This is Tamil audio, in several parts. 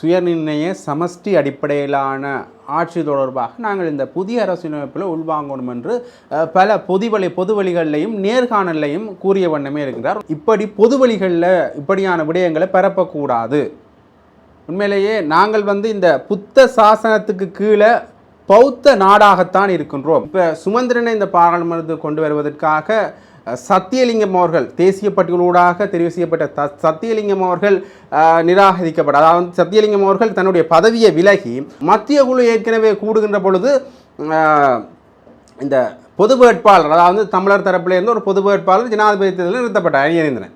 சுயநிர்ணய சமஷ்டி அடிப்படையிலான ஆட்சி தொடர்பாக நாங்கள் இந்த புதிய அரசியலமைப்பில் உள்வாங்கணும் என்று பல பொதுவழி பொதுவழிகளிலையும் நேர்காணல்லையும் கூறிய வண்ணமே இருக்கிறார். இப்படி பொதுவழிகளில் இப்படியான விடயங்களை பரப்பக்கூடாது. உண்மையிலேயே நாங்கள் வந்து இந்த புத்த சாசனத்துக்கு கீழே பௌத்த நாடாகத்தான் இருக்கின்றோம். இப்போ சுமந்திரனை இந்த பாராளுமன்றத்துக்கு கொண்டு வருவதற்காக சத்தியலிங்கம் அவர்கள் தேசிய பட்டியலூடாக தெரிவு செய்யப்பட்ட த சத்தியலிங்கம் அவர்கள் நிராகரிக்கப்பட நிராகரிக்கப்பட்ட அதாவது சத்தியலிங்கம் அவர்கள் தன்னுடைய பதவியை விலகி மத்திய குழு ஏற்கனவே கூடுகின்ற பொழுது இந்த பொது வேட்பாளர் அதாவது தமிழர் தரப்பிலிருந்து ஒரு பொது வேட்பாளர் ஜனாதிபதி தேர்தலில் நிறுத்தப்பட்டார் அணியறிந்தனர்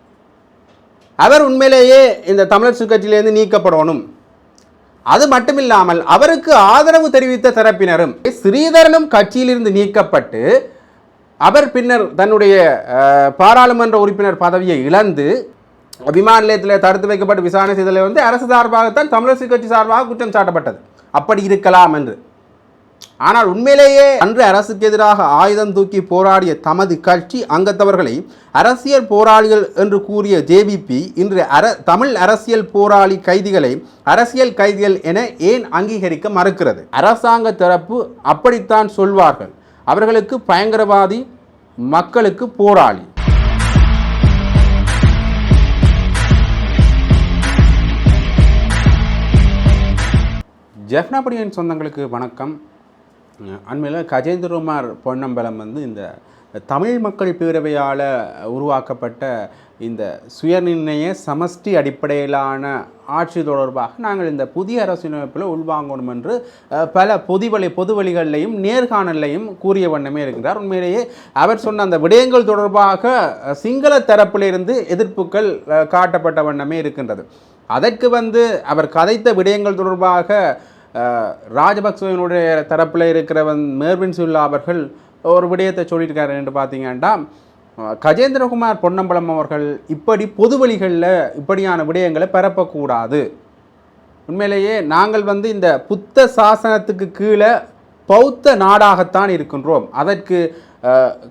அவர் உண்மையிலேயே இந்த தமிழர் சுக்கட்சியிலிருந்து நீக்கப்படணும். அது மட்டுமில்லாமல் அவருக்கு ஆதரவு தெரிவித்த தரப்பினரும் ஸ்ரீதரனும் கட்சியிலிருந்து நீக்கப்பட்டு அவர் பின்னர் தன்னுடைய பாராளுமன்ற உறுப்பினர் பதவியை இழந்து விமான நிலையத்தில் தடுத்து வைக்கப்பட்டு விசாரணை செய்ததில் வந்து அரசு சார்பாகத்தான் தமிழரசு கட்சி சார்பாக குற்றம் சாட்டப்பட்டது. அப்படி இருக்கலாம் என்று. ஆனால் உண்மையிலேயே அன்று அரசுக்கு எதிராக ஆயுதம் தூக்கி போராடிய தமது கட்சி அங்கத்தவர்களை அரசியல் போராளிகள் என்று கூறிய ஜேவிபி இன்று அர தமிழ் அரசியல் போராளி கைதிகளை அரசியல் கைதிகள் என ஏன் அங்கீகரிக்க மறுக்கிறது? அரசாங்க தரப்பு அப்படித்தான் சொல்வார்கள். அவர்களுக்கு பயங்கரவாதி மக்களுக்கு போராளி. ஜெஃப்னாபடியின் சொந்தங்களுக்கு வணக்கம். அண்மையில் கஜேந்திரகுமார் பொன்னம்பலம் வந்து இந்த தமிழ் மக்கள் பேரவையால் உருவாக்கப்பட்ட இந்த சுயநிர்ணய சமஷ்டி அடிப்படையிலான ஆட்சி தொடர்பாக நாங்கள் இந்த புதிய அரசியலமைப்பில் உள்வாங்கணும் என்று பல பொதுவழி பொதுவழிகளிலையும் நேர்காணல்லையும் கூறிய வண்ணமே இருக்கிறார் உண்மையிலேயே அவர் சொன்ன அந்த விடயங்கள் தொடர்பாக சிங்கள தரப்பிலிருந்து எதிர்ப்புகள் காட்டப்பட்ட வண்ணமே இருக்கின்றது. அதற்கு வந்து அவர் கதைத்த விடயங்கள் தொடர்பாக ராஜபக்சவனுடைய தரப்பில் இருக்கிறவன் மேர்வின் சுல்லா அவர்கள் ஒரு விடயத்தை சொல்லியிருக்காரு என்று பார்த்தீங்கன்னா கஜேந்திரகுமார் பொன்னம்பலம் அவர்கள் இப்படி பொது வழிகளில் இப்படியான விடயங்களை பரப்பக்கூடாது உண்மையிலேயே நாங்கள் வந்து இந்த புத்த சாசனத்துக்கு கீழே பௌத்த நாடாகத்தான் இருக்கின்றோம். அதற்கு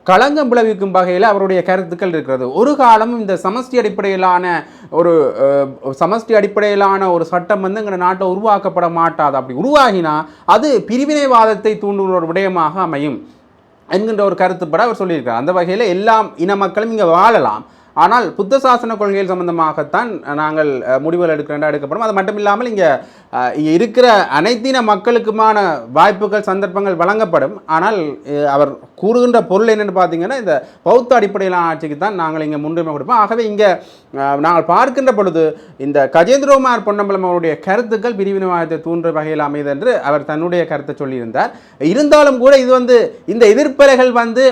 களங்கம் விளைவிக்கும் வகையில் அவருடைய கருத்துக்கள் இருக்கிறது. ஒரு காலமும் இந்த சமஷ்டி அடிப்படையிலான ஒரு சமஷ்டி அடிப்படையிலான ஒரு சட்டம் வந்து எங்கள் நாட்டில் உருவாக்கப்பட மாட்டாது. அப்படி உருவாகினா அது பிரிவினைவாதத்தை தூண்டுகிற ஒரு விடயமாக அமையும். என்கின்ற ஒரு கருத்துப்பட அவர் சொல்லியிருக்கார் அந்த வகையில் எல்லா இன மக்களும் இங்கே வாழலாம். ஆனால் புத்த சாசன கொள்கைகள் சம்பந்தமாகத்தான் நாங்கள் முடிவுகள் எடுக்கிறேன் எடுக்கப்படும். அது மட்டும் இல்லாமல் இங்கே இங்கே இருக்கிற அனைத்தின மக்களுக்குமான வாய்ப்புகள் சந்தர்ப்பங்கள் வழங்கப்படும். ஆனால் அவர் கூறுகின்ற பொருள் என்னென்னு பார்த்தீங்கன்னா இந்த பௌத்த அடிப்படையிலான ஆட்சிக்கு தான் நாங்கள் இங்கே முன்னுரிமை கொடுப்போம். ஆகவே இங்கே நாங்கள் பார்க்கின்ற பொழுது இந்த கஜேந்திரகுமார் பொன்னம்பலம் அவருடைய கருத்துக்கள் பிரிவினவாதத்தை தூண்டுற வகையில் அமைது என்று அவர் தன்னுடைய கருத்தை சொல்லியிருந்தார். இருந்தாலும் கூட இது வந்து இந்த எதிர்ப்பலைகள் வந்து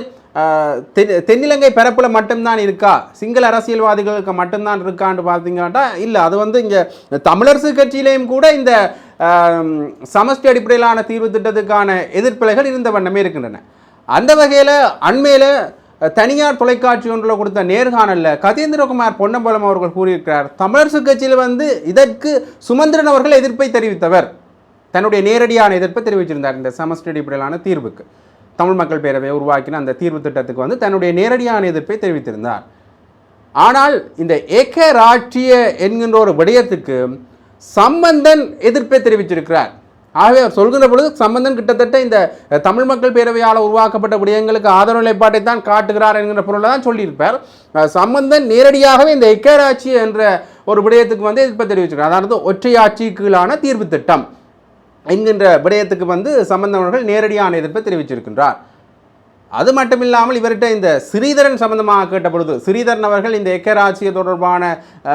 தென்னிலங்கை பரப்பில் மட்டும்தான் இருக்கா? சிங்கள அரசியல்வாதிகளுக்கு மட்டும்தான் இருக்கான்னு பார்த்தீங்கன்னா இல்லை அது வந்து இங்கே தமிழரசு கட்சியிலேயும் கூட இந்த சமஸ்டி சமஷ்டி அடிப்படையிலான தீர்வு திட்டத்துக்கான எதிர்ப்பிலைகள் இருந்த வண்ணமே இருக்கின்றன. அந்த வகையில் அண்மையில் தனியார் தொலைக்காட்சி ஒன்றில் கொடுத்த நேர்காணலில் கதேந்திரகுமார் பொன்னம்பலம் அவர்கள் கூறியிருக்கிறார் தமிழரசு கட்சியில் வந்து இதற்கு சுமந்திரன் அவர்கள் எதிர்ப்பை தெரிவித்தவர். தன்னுடைய நேரடியான எதிர்ப்பை தெரிவிச்சிருந்தார் இந்த சமஷ்டி அடிப்படையிலான தீர்வுக்கு. தமிழ் மக்கள் பேரவை உருவாக்கின அந்த தீர்வு திட்டத்துக்கு வந்து தன்னுடைய நேரடியான எதிர்ப்பை தெரிவித்திருந்தார். ஆனால் இந்த ஏக ராட்சிய என்கின்ற ஒரு விடயத்துக்கு சம்பந்தன் எதிர்ப்பை தெரிவிச்சிருக்கிறார் ஆகவே அவர் சொல்கின்ற பொழுது சம்பந்தன் கிட்டத்தட்ட இந்த தமிழ் மக்கள் பேரவையால் உருவாக்கப்பட்ட விடயங்களுக்கு ஆதரவு நிலைப்பாட்டை தான் காட்டுகிறார் என்கிற பொருளை தான் சொல்லியிருப்பார். சம்பந்தன் நேரடியாகவே இந்த எக்கராட்சி என்ற ஒரு விடயத்துக்கு வந்து எதிர்ப்பை தெரிவிச்சிருக்கிறார் அதாவது ஒற்றையாட்சி கீழான தீர்வு திட்டம். என்கின்ற விடயத்துக்கு வந்து சம்பந்தவர்கள் நேரடியான எதிர்ப்பை தெரிவிச்சிருக்கின்றார். அது மட்டும் இல்லாமல் இவர்கிட்ட இந்த ஸ்ரீதரன் சம்பந்தமாக கேட்ட பொழுது ஸ்ரீதரன் அவர்கள் இந்த எக்கராட்சிய தொடர்பான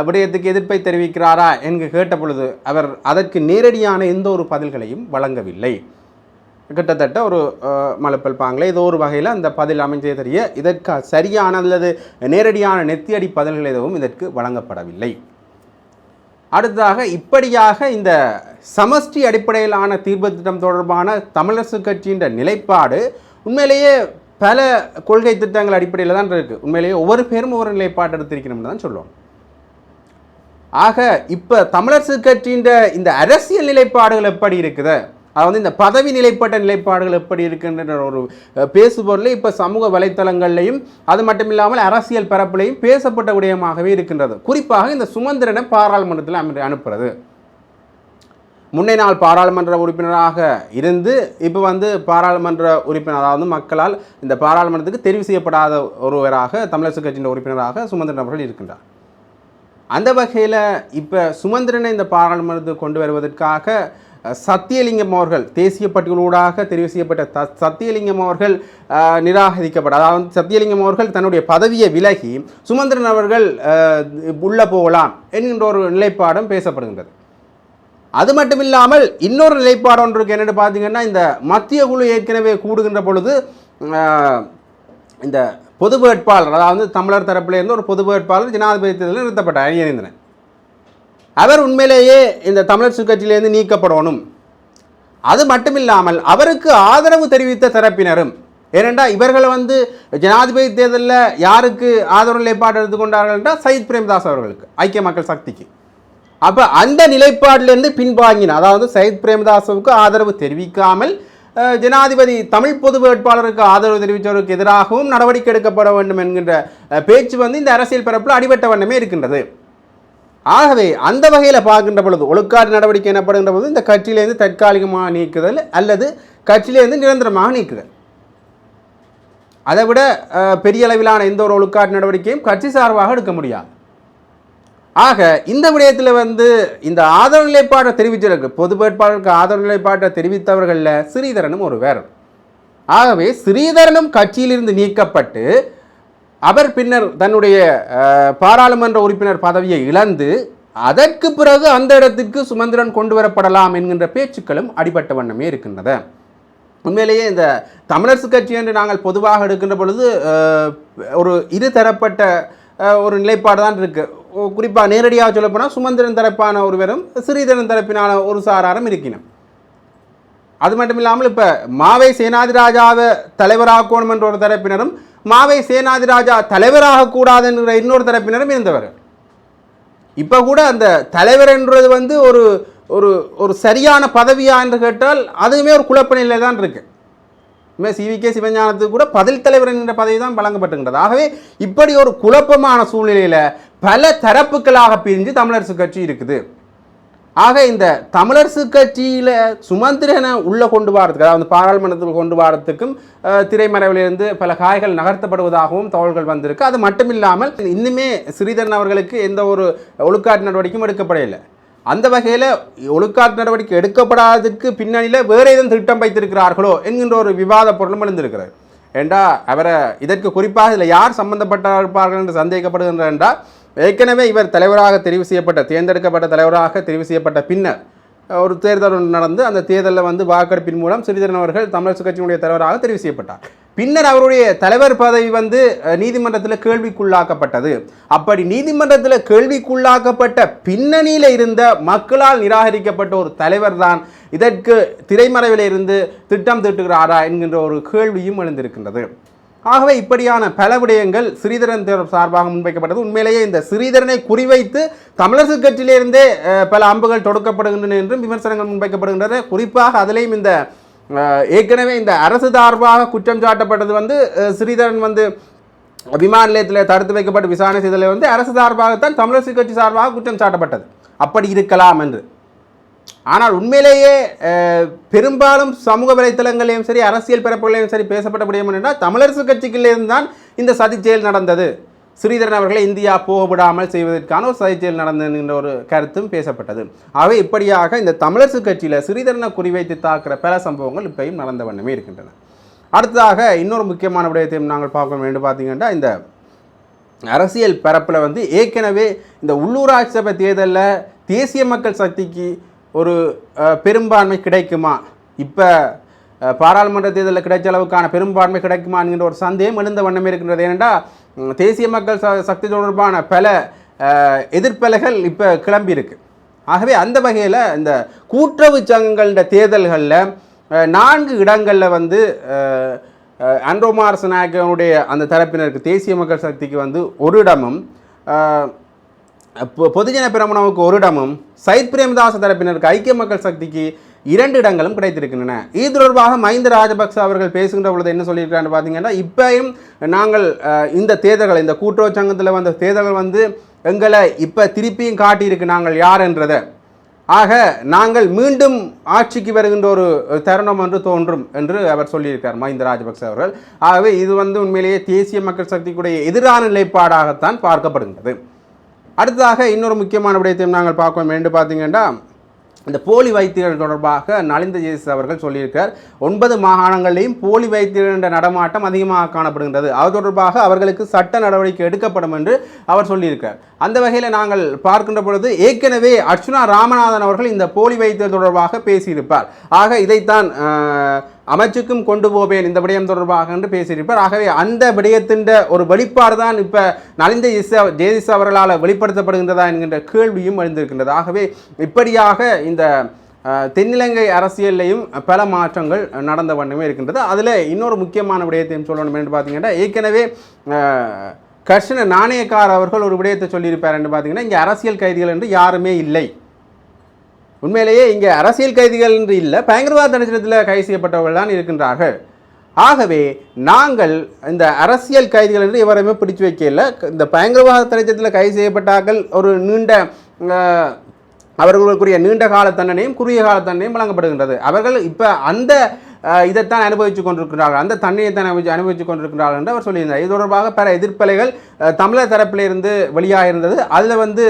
விடயத்துக்கு எதிர்ப்பை தெரிவிக்கிறாரா என்று கேட்டபொழுது அவர் அதற்கு நேரடியான எந்த ஒரு பதில்களையும் வழங்கவில்லை. கிட்டத்தட்ட ஒரு அஹ், மலப்பல் ஏதோ ஒரு வகையில் அந்த பதில் அமைஞ்சே தெரிய இதற்கு சரியான அல்லது நேரடியான நெத்தியடி பதில்கள் எதுவும் இதற்கு வழங்கப்படவில்லை. அடுத்ததாக இப்படியாக இந்த சமஷ்டி அடிப்படையிலான தீர்வு திட்டம் தொடர்பான தமிழரசு கட்சியின் நிலைப்பாடு உண்மையிலேயே பல கொள்கை திட்டங்கள் அடிப்படையில் தான் இருக்குது உண்மையிலேயே ஒவ்வொரு பேரும் ஒவ்வொரு நிலைப்பாடு எடுத்திருக்கணும்னு தான் சொல்லுவோம் ஆக இப்போ தமிழரசு கட்சியின் இந்த அரசியல் நிலைப்பாடுகள் எப்படி இருக்குது? அது வந்து இந்த பதவி நிலைப்பட்ட நிலைப்பாடுகள் எப்படி இருக்கின்ற ஒரு பேசுபொருள் இப்போ சமூக வலைத்தளங்கள்லையும் அது மட்டும் இல்லாமல் அரசியல் பரப்புலையும் பேசப்பட்ட விடயமாகவே இருக்கின்றது. குறிப்பாக இந்த சுமந்திரனை பாராளுமன்றத்தில் அமி- அனுப்புறது. முன்னே நாள் பாராளுமன்ற உறுப்பினராக இருந்து இப்போ வந்து பாராளுமன்ற உறுப்பினர் அதாவது மக்களால் இந்த பாராளுமன்றத்துக்கு தெரிவு செய்யப்படாத ஒருவராக தமிழரசு கட்சியின் உறுப்பினராக சுமந்திரன் அவர்கள் இருக்கின்றார். அந்த வகையில் இப்போ சுமந்திரனை இந்த பாராளுமன்றத்துக்கு கொண்டு வருவதற்காக சத்தியலிங்கம் அவர்கள் தேசிய பட்டியலூடாக தெரிவு செய்யப்பட்ட த சத்தியலிங்கம் அவர்கள் நிராகரிக்கப்பட நிராகரிக்கப்பட்ட அதாவது சத்தியலிங்கம் அவர்கள் தன்னுடைய பதவியை விலகி சுமந்திரன் அவர்கள் உள்ளே உள்ள போகலாம் என்கின்ற ஒரு நிலைப்பாடும் பேசப்படுகின்றது. அது மட்டும் இல்லாமல் இன்னொரு நிலைப்பாடு ஒன்று இருக்குது என்னென்னு பார்த்தீங்கன்னா இந்த மத்திய குழு ஏற்கனவே கூடுகின்ற பொழுது இந்த பொது வேட்பாளர் அதாவது தமிழர் தரப்பிலிருந்து ஒரு பொது வேட்பாளர் ஜனாதிபதி தேர்தலில் நிறுத்தப்பட்டார் அணியறிந்தனர் அவர் உண்மையிலேயே இந்த தமிழர் சுக்கட்சியிலேருந்து நீக்கப்படணும். அது மட்டும் இல்லாமல் அவருக்கு ஆதரவு தெரிவித்த தரப்பினரும் ஏனென்றா இவர்கள் வந்து ஜனாதிபதி தேர்தலில் யாருக்கு ஆதரவு நிலைப்பாடு எடுத்துக்கொண்டார்கள் என்றால் சயித் பிரேமதாஸ் அவர்களுக்கு ஐக்கிய மக்கள் சக்திக்கு. அப்போ அந்த நிலைப்பாட்டிலிருந்து பின்வாங்கின அதாவது சயித் பிரேமதாசவுக்கு ஆதரவு தெரிவிக்காமல் ஜனாதிபதி தமிழ் பொது வேட்பாளருக்கு ஆதரவு தெரிவித்தவருக்கு எதிராகவும் நடவடிக்கை எடுக்கப்பட வேண்டும் என்கின்ற பேச்சு வந்து இந்த அரசியல் பரப்பில் அடிபட்ட வண்ணமே இருக்கின்றது. ஆகவே அந்த வகையில் பார்க்கின்ற பொழுது ஒழுக்காடு நடவடிக்கை எனப்படுகின்ற பொழுது இந்த கட்சியிலேருந்து தற்காலிகமாக நீக்குதல் அல்லது கட்சியிலேருந்து நிரந்தரமாக நீக்குதல். அதை விட பெரிய அளவிலான எந்த ஒரு ஒழுக்காட்டு நடவடிக்கையும் கட்சி சார்பாக எடுக்க முடியாது. ஆக இந்த விடயத்தில் வந்து இந்த ஆதரவு நிலைப்பாட்டை தெரிவித்தவர்கள் பொது வேட்பாளருக்கு ஆதரவு நிலைப்பாட்டை தெரிவித்தவர்களில் ஸ்ரீதரனும் ஒரு வேறு ஆகவே ஸ்ரீதரனும் கட்சியிலிருந்து நீக்கப்பட்டு அவர் பின்னர் தன்னுடைய பாராளுமன்ற உறுப்பினர் பதவியை இழந்து அதற்கு பிறகு அந்த இடத்திற்கு சுமந்திரன் கொண்டு வரப்படலாம் என்கின்ற பேச்சுக்களும் அடிபட்ட வண்ணமே இருக்கின்றது உண்மையிலேயே இந்த தமிழரசு கட்சி என்று நாங்கள் பொதுவாக எடுக்கின்ற பொழுது ஒரு இருதரப்பட்ட தரப்பட்ட ஒரு நிலைப்பாடு தான் இருக்குது குறிப்பாக நேரடியாக சொல்லப்போனால் சுமந்திரன் தரப்பான ஒருவரும் ஸ்ரீதரன் தரப்பினான ஒரு சாராரும் இருக்கணும் அது மட்டும் இல்லாமல் இப்போ மாவை சேனாதிராஜாவை தலைவராக்கணும் என்ற ஒரு தரப்பினரும் மாவை சேனாதிராஜா தலைவராக கூடாது என்கிற இன்னொரு தரப்பினரும் இருந்தவர். இப்போ கூட அந்த தலைவர் என்றது வந்து ஒரு ஒரு ஒரு சரியான பதவியா என்று கேட்டால் அதுவுமே ஒரு குழப்ப நிலை தான் இருக்கு. இனிமேல் சிவிகே சிவஞானத்துக்கு கூட பதில் தலைவர் என்ற பதவி தான் வழங்கப்பட்டுகின்றது ஆகவே இப்படி ஒரு குழப்பமான சூழ்நிலையில் பல தரப்புகளாக பிரிஞ்சு தமிழரசு கட்சி இருக்குது. ஆக இந்த தமிழரசு கட்சியில் சுமந்திரனை உள்ளே கொண்டு வரதுக்கு அதாவது பாராளுமன்றத்தில் கொண்டு வரத்துக்கும் திரைமறைவிலிருந்து பல காய்கள் நகர்த்தப்படுவதாகவும் தகவல்கள் வந்திருக்கு. அது மட்டும் இல்லாமல் இன்னுமே ஸ்ரீதரன் அவர்களுக்கு எந்த ஒரு ஒழுக்காட்டு நடவடிக்கையும் எடுக்கப்படவில்லை. அந்த வகையில் ஒழுக்காட்டு நடவடிக்கை எடுக்கப்படாததுக்கு பின்னணியில் வேறு ஏதும் திட்டம் வைத்திருக்கிறார்களோ என்கின்ற ஒரு விவாத பொருளும் எழுந்திருக்கிறார் ஏண்டா அவரை இதற்கு குறிப்பாக இதில் யார் சம்பந்தப்பட்டிருப்பார்கள் என்று சந்தேகப்படுகின்ற என்றால் ஏற்கனவே இவர் தலைவராக தெரிவு செய்யப்பட்ட தேர்ந்தெடுக்கப்பட்ட தலைவராக தெரிவு செய்யப்பட்ட பின்னர் ஒரு தேர்தல் நடந்து அந்த தேர்தலில் வந்து வாக்கெடுப்பின் மூலம் சிறிதரன் அவர்கள் தமிழரசு கட்சியினுடைய தலைவராக தெரிவு செய்யப்பட்டார். பின்னர் அவருடைய தலைவர் பதவி வந்து நீதிமன்றத்தில் கேள்விக்குள்ளாக்கப்பட்டது. அப்படி நீதிமன்றத்தில் கேள்விக்குள்ளாக்கப்பட்ட பின்னணியில் இருந்த மக்களால் நிராகரிக்கப்பட்ட ஒரு தலைவர் தான் இதற்கு திரைமறைவில் இருந்து திட்டம் திட்டுகிறாரா என்கின்ற ஒரு கேள்வியும் எழுந்திருக்கின்றது. ஆகவே இப்படியான பல விடயங்கள் ஸ்ரீதரன் தேர்வு சார்பாக முன்வைக்கப்பட்டது. உண்மையிலேயே இந்த ஸ்ரீதரனை குறிவைத்து தமிழரசு கட்சியிலிருந்தே பல அம்புகள் தொடுக்கப்படுகின்றன என்றும் விமர்சனங்கள் முன்வைக்கப்படுகின்றன. குறிப்பாக அதிலேயும் இந்த ஏற்கனவே இந்த அரசு சார்பாக குற்றம் சாட்டப்பட்டது வந்து ஸ்ரீதரன் வந்து விமான நிலையத்தில் தடுத்து வைக்கப்பட்டு விசாரணை செய்ததில் வந்து அரசு சார்பாகத்தான் தமிழரசு கட்சி சார்பாக குற்றம் சாட்டப்பட்டது. அப்படி இருக்கலாம் என்று. ஆனால் உண்மையிலேயே பெரும்பாலும் சமூக வலைத்தளங்களையும் சரி அரசியல் பரப்புகளையும் சரி பேசப்பட முடியும் என்றால் தமிழரசு கட்சிகளிலிருந்து தான் இந்த சதி செயல் நடந்தது. ஸ்ரீதரன் அவர்களை இந்தியா போக விடாமல் செய்வதற்கான ஒரு சதி செயல் நடந்தது என்ற ஒரு கருத்தும் பேசப்பட்டது. ஆகவே இப்படியாக இந்த தமிழரசு கட்சியில் ஸ்ரீதரனை குறிவைத்து தாக்குற பல சம்பவங்கள் இப்பையும் நடந்த வண்ணமே இருக்கின்றன. அடுத்ததாக இன்னொரு முக்கியமான விடயத்தையும் நாங்கள் பார்க்க வேண்டும். பார்த்தீங்கன்னா இந்த அரசியல் பரப்பில் வந்து ஏற்கனவே இந்த உள்ளூராட்சி சபை தேர்தலில் தேசிய மக்கள் சக்திக்கு ஒரு பெரும்பான்மை கிடைக்குமா? இப்போ பாராளுமன்ற தேர்தலில் கிடைச்ச அளவுக்கான பெரும்பான்மை கிடைக்குமா என்கின்ற ஒரு சந்தேகம் எழுந்த வண்ணமே இருக்கின்றது. ஏனென்றால் தேசிய மக்கள் ச- சக்தி தொடர்பான பல எதிர்ப்பலைகள் இப்போ கிளம்பியிருக்கு ஆகவே அந்த வகையில் இந்த கூட்டுறவு சங்கங்கள தேர்தல்களில் நான்கு இடங்களில் வந்து அன்ரோமார் நாயக்கனுடைய அந்த தரப்பினருக்கு தேசிய மக்கள் சக்திக்கு வந்து ஒரு இடமும் பொதுஜன பிரமணவுக்கு ஒரு இடமும் சைத் பிரேமதாச தரப்பினருக்கு ஐக்கிய மக்கள் சக்திக்கு இரண்டு இடங்களும் கிடைத்திருக்கின்றன. இது தொடர்பாக மஹிந்த ராஜபக்ச அவர்கள் பேசுகின்ற பொழுது என்ன சொல்லியிருக்கிறான்னு பார்த்தீங்கன்னா இப்பயும் நாங்கள் இந்த தேர்தல்கள் இந்த கூட்டுறவு சங்கத்தில் வந்த தேர்தல்கள் வந்து எங்களை இப்போ திருப்பியும் காட்டியிருக்கு நாங்கள் யார் என்றதை. ஆக நாங்கள் மீண்டும் ஆட்சிக்கு வருகின்ற ஒரு தருணம் என்று தோன்றும் என்று அவர் சொல்லியிருக்கார் மஹிந்த ராஜபக்ச அவர்கள். ஆகவே இது வந்து உண்மையிலேயே தேசிய மக்கள் சக்திக்குடைய எதிரான நிலைப்பாடாகத்தான் பார்க்கப்படுகின்றது. அடுத்ததாக இன்னொரு முக்கியமான விடயத்தையும் நாங்கள் பார்க்கோம். என்று பார்த்தீங்கன்னா இந்த போலி வைத்தியர்கள் தொடர்பாக நலிந்த ஜேசு அவர்கள் சொல்லியிருக்கார். ஒன்பது மாகாணங்களிலும் போலி வைத்தியர்கள் என்ற நடமாட்டம் அதிகமாக காணப்படுகின்றது. அது தொடர்பாக அவர்களுக்கு சட்ட நடவடிக்கை எடுக்கப்படும் என்று அவர் சொல்லியிருக்கார். அந்த வகையில் நாங்கள் பார்க்கின்ற பொழுது ஏற்கனவே அர்ச்சுனா ராமநாதன் அவர்கள் இந்த போலி வைத்தியர் தொடர்பாக பேசியிருப்பார். ஆக இதைத்தான் அமைச்சுக்கும் கொண்டு போவேன் இந்த விடயம் தொடர்பாக என்று பேசியிருப்பார். ஆகவே அந்த விடயத்தின் ஒரு வெளிப்பாடு தான் இப்போ நலிந்த இசா ஜெயதிஸ் அவர்களால் வெளிப்படுத்தப்படுகின்றதா என்கின்ற கேள்வியும் எழுந்திருக்கின்றது. ஆகவே இப்படியாக இந்த தென்னிலங்கை அரசியல்லையும் பல மாற்றங்கள் நடந்த வண்ணமே இருக்கின்றது. அதில் இன்னொரு முக்கியமான விடயத்தையும் சொல்லணும் என்று பார்த்தீங்கன்னா ஏற்கனவே அஹ், கர்ஷன நாணயக்கார் அவர்கள் ஒரு விடயத்தை சொல்லியிருப்பார் என்று பார்த்தீங்கன்னா இங்கே அரசியல் கைதிகள் என்று யாருமே இல்லை. உண்மையிலேயே இங்கே அரசியல் கைதிகள் என்று இல்லை பயங்கரவாத தண்டத்தில் கைது செய்யப்பட்டவர்கள் தான் இருக்கின்றார்கள். ஆகவே நாங்கள் இந்த அரசியல் கைதிகள் என்று எவரையுமே பிடிச்சு வைக்கல இந்த பயங்கரவாத தண்டத்தில் கைது செய்யப்பட்டார்கள். ஒரு நீண்ட அவர்களுக்குரிய நீண்ட கால தண்டனையும் குறுகிய கால தண்டனையும் வழங்கப்படுகின்றது. அவர்கள் இப்போ அந்த இதைத்தான் அனுபவித்து கொண்டிருக்கிறார்கள் அந்த தண்ணியை தான் அனுபவிச்சு அனுபவித்து கொண்டிருக்கிறார்கள் என்று அவர் சொல்லியிருந்தார். இது தொடர்பாக பல எதிர்ப்பலைகள் தமிழர் தரப்பிலிருந்து வெளியாக இருந்தது அதில் வந்து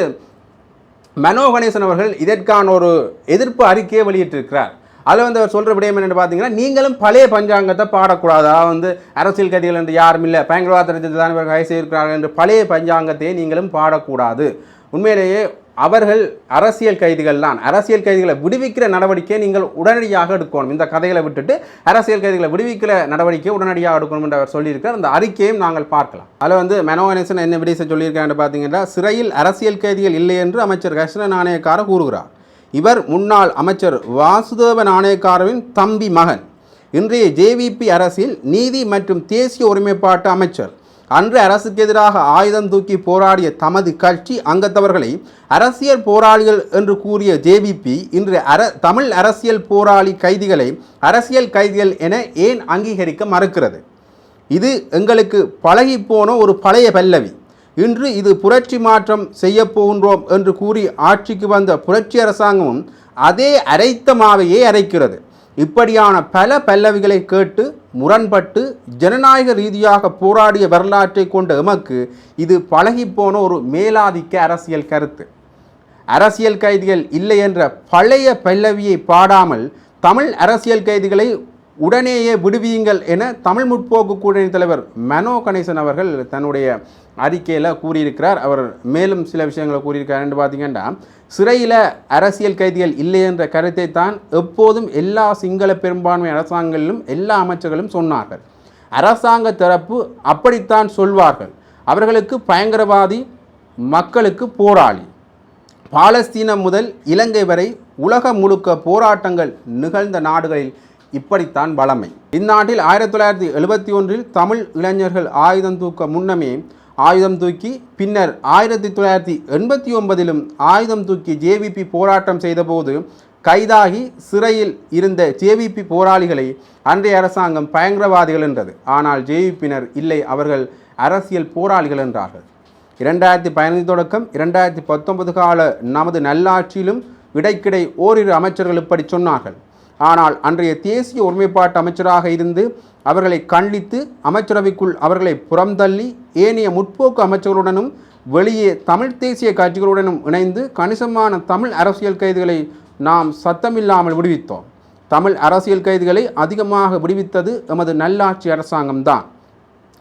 மனோ கணேசன் அவர்கள் இதற்கான ஒரு எதிர்ப்பு அறிக்கையை வெளியிட்டிருக்கிறார். அதில் வந்து அவர் சொல்கிற விடயம் என்னென்னு பார்த்தீங்கன்னா நீங்களும் பழைய பஞ்சாங்கத்தை பாடக்கூடாது. அதாவது வந்து அரசியல் கைதிகள் என்று யாரும் இல்லை பயங்கரவாத தான் இவர்கள் கைது செய்திருக்கிறார்கள் என்று பழைய பஞ்சாங்கத்தையே நீங்களும் பாடக்கூடாது. உண்மையிலேயே அவர்கள் அரசியல் கைதிகள் தான் அரசியல் கைதிகளை விடுவிக்கிற நடவடிக்கையை நீங்கள் உடனடியாக எடுக்கணும். இந்த கதைகளை விட்டுட்டு அரசியல் கைதிகளை விடுவிக்கிற நடவடிக்கையை உடனடியாக எடுக்கணும் என்று அவர் சொல்லியிருக்கார் அந்த அறிக்கையும் நாங்கள் பார்க்கலாம். அதில் வந்து மெனோகணேசன் என்ன விடிச சொல்லியிருக்கான்னு பார்த்தீங்கன்னா சிறையில் அரசியல் கைதிகள் இல்லை என்று அமைச்சர் கிருஷ்ண நாணயக்கார கூறுகிறார். இவர் முன்னாள் அமைச்சர் வாசுதேவ நாணயக்காரவின் தம்பி மகன். இன்றைய ஜேவிபி அரசில் நீதி மற்றும் தேசிய ஒருமைப்பாட்டு அமைச்சர். அன்று அரசுக்கு எதிராக ஆயுதம் தூக்கி போராடிய தமது கட்சி அங்கத்தவர்களை அரசியல் போராளிகள் என்று கூறிய ஜேவிபி இன்று அர தமிழ் அரசியல் போராளி கைதிகளை அரசியல் கைதிகள் என ஏன் அங்கீகரிக்க மறுக்கிறது? இது எங்களுக்கு பழகி போன ஒரு பழைய பல்லவி. இன்று இது புரட்சி மாற்றம் செய்ய போகின்றோம் என்று கூறி ஆட்சிக்கு வந்த புரட்சி அரசாங்கமும் அதே அரைத்த மாவையே அரைக்கிறது. இப்படியான பல பல்லவிகளை கேட்டு முரண்பட்டு ஜனநாயக ரீதியாக போராடிய வரலாற்றை கொண்ட எமக்கு இது பழகிப்போன ஒரு மேலாதிக்க அரசியல் கருத்து. அரசியல் கைதிகள் இல்லை என்ற பழைய பல்லவியை பாடாமல் தமிழ் அரசியல் கைதிகளை உடனேயே விடுவியுங்கள் என தமிழ் முற்போக்கு கூட்டணி தலைவர் மனோ கணேசன் அவர்கள் தன்னுடைய அறிக்கையில் கூறியிருக்கிறார். அவர் மேலும் சில விஷயங்களை கூறியிருக்கார் என்று பார்த்தீங்கன்னா சிறையில் அரசியல் கைதிகள் இல்லை என்ற கருத்தை தான் எப்போதும் எல்லா சிங்கள பெரும்பான்மை அரசாங்கங்களிலும் எல்லா அமைச்சர்களும் சொன்னார்கள். அரசாங்க தரப்பு அப்படித்தான் சொல்வார்கள். அவர்களுக்கு பயங்கரவாதி மக்களுக்கு போராளி. பாலஸ்தீனம் முதல் இலங்கை வரை உலகம் முழுக்க போராட்டங்கள் நிகழ்ந்த நாடுகளில் இப்படித்தான் வளமை. இந்நாட்டில் ஆயிரத்தி தொள்ளாயிரத்தி எழுபத்தி ஒன்றில் தமிழ் இளைஞர்கள் ஆயுதம் தூக்க முன்னமே ஆயுதம் தூக்கி பின்னர் ஆயிரத்தி தொள்ளாயிரத்தி எண்பத்தி ஒன்பதிலும் ஆயுதம் தூக்கி ஜேவிபி போராட்டம் செய்தபோது கைதாகி சிறையில் இருந்த ஜேவிபி போராளிகளை அன்றைய அரசாங்கம் பயங்கரவாதிகள் என்றது. ஆனால் ஜேவிபியினர் இல்லை அவர்கள் அரசியல் போராளிகள் என்றார்கள். இரண்டாயிரத்தி பதினைந்து தொடக்கம் இரண்டாயிரத்தி பத்தொன்பது கால நமது நல்லாட்சியிலும் இடைக்கிடை ஓரிரு அமைச்சர்கள் இப்படி சொன்னார்கள். ஆனால் அன்றைய தேசிய ஒருமைப்பாட்டு அமைச்சராக இருந்து அவர்களை கண்டித்து அமைச்சரவைக்குள் அவர்களை புறம்தள்ளி ஏனைய முற்போக்கு அமைச்சர்களுடனும் வெளியே தமிழ் தேசிய கட்சிகளுடனும் இணைந்து கணிசமான தமிழ் அரசியல் கைதிகளை நாம் சத்தமில்லாமல் விடுவித்தோம். தமிழ் அரசியல் கைதிகளை அதிகமாக விடுவித்தது எமது நல்லாட்சி அரசாங்கம்தான்.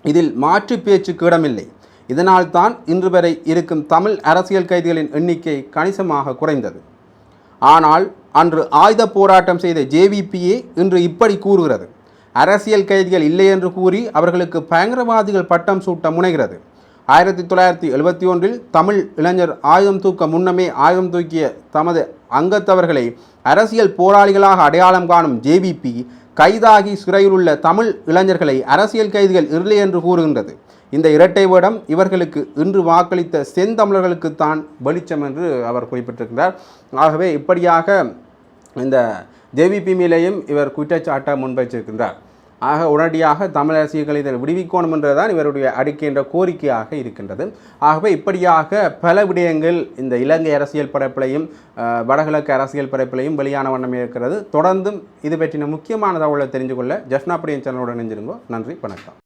இதில் மாற்று பேச்சுக்கு இடமில்லை இதனால் தான் இன்று வரை இருக்கும் தமிழ் அரசியல் கைதிகளின் எண்ணிக்கை கணிசமாக குறைந்தது. ஆனால் அன்று ஆயுத போராட்டம் செய்த ஜேவிபியே இன்று இப்படி கூறுகிறது. அரசியல் கைதிகள் இல்லை என்று கூறி அவர்களுக்கு பயங்கரவாதிகள் பட்டம் சூட்ட முனைகிறது. ஆயிரத்தி தொள்ளாயிரத்தி எழுபத்தி ஒன்றில் தமிழ் இளைஞர் ஆயுதம் தூக்க முன்னமே ஆயுதம் தூக்கிய தமது அங்கத்தவர்களை அரசியல் போராளிகளாக அடையாளம் காணும் ஜேவிபி கைதாகி சிறையில் உள்ள தமிழ் இளைஞர்களை அரசியல் கைதிகள் இல்லை என்று கூறுகின்றது. இந்த இரட்டை வேடம் இவர்களுக்கு இன்று வாக்களித்த செந்தமிழர்களுக்கு தான் வெளிச்சம் என்று அவர் குறிப்பிட்டிருக்கிறார். ஆகவே இப்படியாக இந்த ஜேவிபி மேலேயும் இவர் குற்றச்சாட்டை முன்வைச்சிருக்கின்றார் ஆக உடனடியாக தமிழ் அரசியல்களை இதில் விடுவிக்கணும் என்றுதான் இவருடைய அறிக்கை என்ற கோரிக்கையாக இருக்கின்றது. ஆகவே இப்படியாக பல விடயங்கள் இந்த இலங்கை அரசியல் பரப்பிலையும் வடகிழக்கு அரசியல் பரப்பிலையும் வெளியான வண்ணமே இருக்கிறது. தொடர்ந்தும் இது பற்றின முக்கியமான தகவலை தெரிஞ்சு கொள்ள ஜஃப்னா பிரியன் சேனலோட இணைஞ்சிருங்கோ நன்றி வணக்கம்.